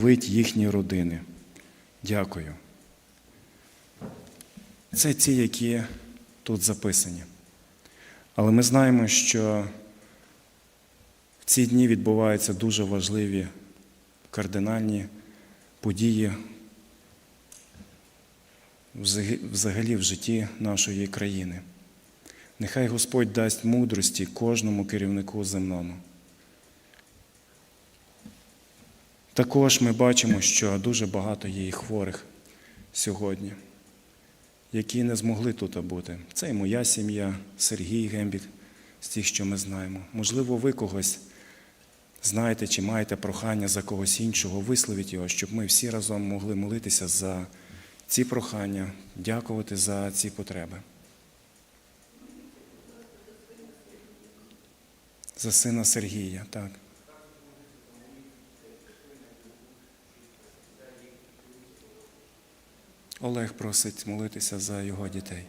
благословить їхні родини. Дякую. Це ті, які тут записані. Але ми знаємо, що в ці дні відбуваються дуже важливі кардинальні події взагалі в житті нашої країни. Нехай Господь дасть мудрості кожному керівнику земному. Також ми бачимо, що дуже багато є і хворих сьогодні, які не змогли тут бути. Це і моя сім'я, Сергій Гембік, з тих, що ми знаємо. Можливо, ви когось знаєте чи маєте прохання за когось іншого, висловіть його, щоб ми всі разом могли молитися за ці прохання, дякувати за ці потреби. За сина Сергія, так. Олег просить молитися за його дітей.